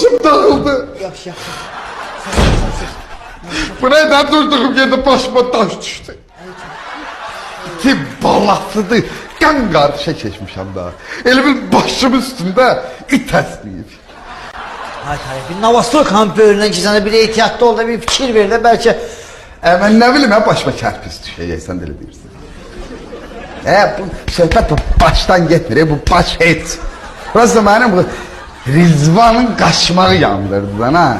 başım dağıldı. Yaxşı, yaxşı. Bu neden durduğum yerde başıma taş düştü. İki balasıdır. Kan karışa keçmişəm daha. Elimin başım üstünde it esneyip. Hay hay, bir Navastrokanın böyründən gizlənə bir ehtiyatlı ol da bir fikir ver də bəlkə E ben ne bileyim ya başıma kerpiz düşecek sen deli değilsin. E bu söhbət bu baştan getmir, bu baş et. Burası benim bu Rizvan'ın kaçmağı yandırdı lan ha.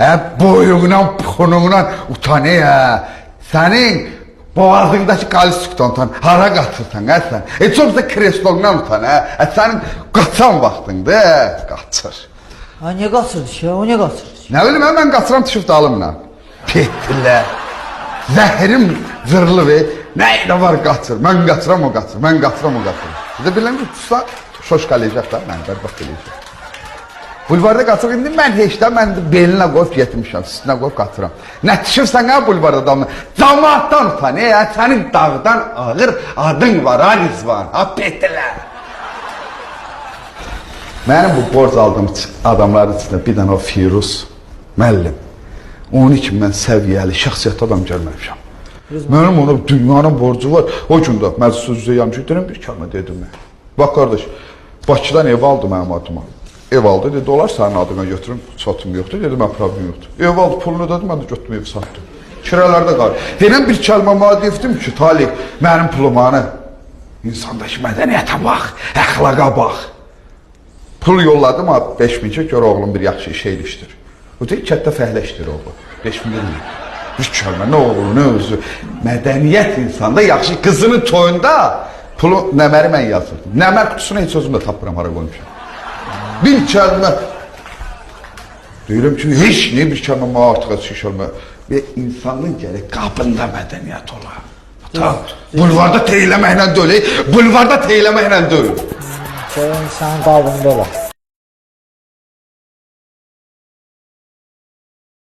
E boyundan, punundan utanıyor ha. Senin boğazındaki galstuktan utan. Hara kaçırsan ha sen. E çoksa kreslondan utan ha. E senin kaçan vaxtındır, e, kaçır. Ha niyə qaçırdı ki? O niyə qaçırdı ki? Ne bileyim ben kaçıram düşüp dalımla. Pettiler. Zəhrim zırlı ve ne de var kaçır. Ben kaçıram o kaçır. Ben kaçıram o kaçır. Bir de bilen tutsa şoş kalacak da ben berbat kalacak. Bulvarda kaçır indi ben heç de ben de beline koyup yetmişim. Üstüne koyup kaçıram. Ne düşürsen ha bulvarda damla. Camaattan utan. E ya senin dağdan ağır adın var ha Rizvan. Ha pettiler. Mənim bu borc aldığım adamların içində bir dənə o Firuz müəllim. Onun kimi mən səviyyəli, şəxsiyyətli adam görməmişəm. Mənim ona dünyanın borcu var. O gün də məclis sözü yamçı bir kəlmə dedim mən. Bax qardaş, Bakıdan ev aldı mənim adıma. Ev aldı, dedi, olar sənin adına götürüm, çatım yoxdur. Dedim, mən problem yoxdur. Ev aldı, pulunu dedim, mən də götürüm, ev satdım. Kiralarda qalır. Denən bir kəlmə madifdim ki, Talik, mənim pulumanı. İnsandakı mədəniyyətə bax, əxlaqa bax. Pul yolladım ha 5 min gör oğlum bir yaxşı iş elişdir. O deyir kətdə fəhləşdir oğlu. 5 milyon. Bir kəlmə nə oğlu nə özü. Mədəniyyət insanda yaxşı qızının toyunda pulu nəməri mən yazırdım. Nəmər qutusunu heç özüm də tapmıram hara qoymuşam. Bir kəlmə Deyirəm ki, heç nə bir kəlmə artıq şişəlmə. Və insanın gərək qabında mədəniyyət ola. Ta, bulvarda teyləməklə deyil, bulvarda teyləməklə deyil. Sənin sənin qabında olar.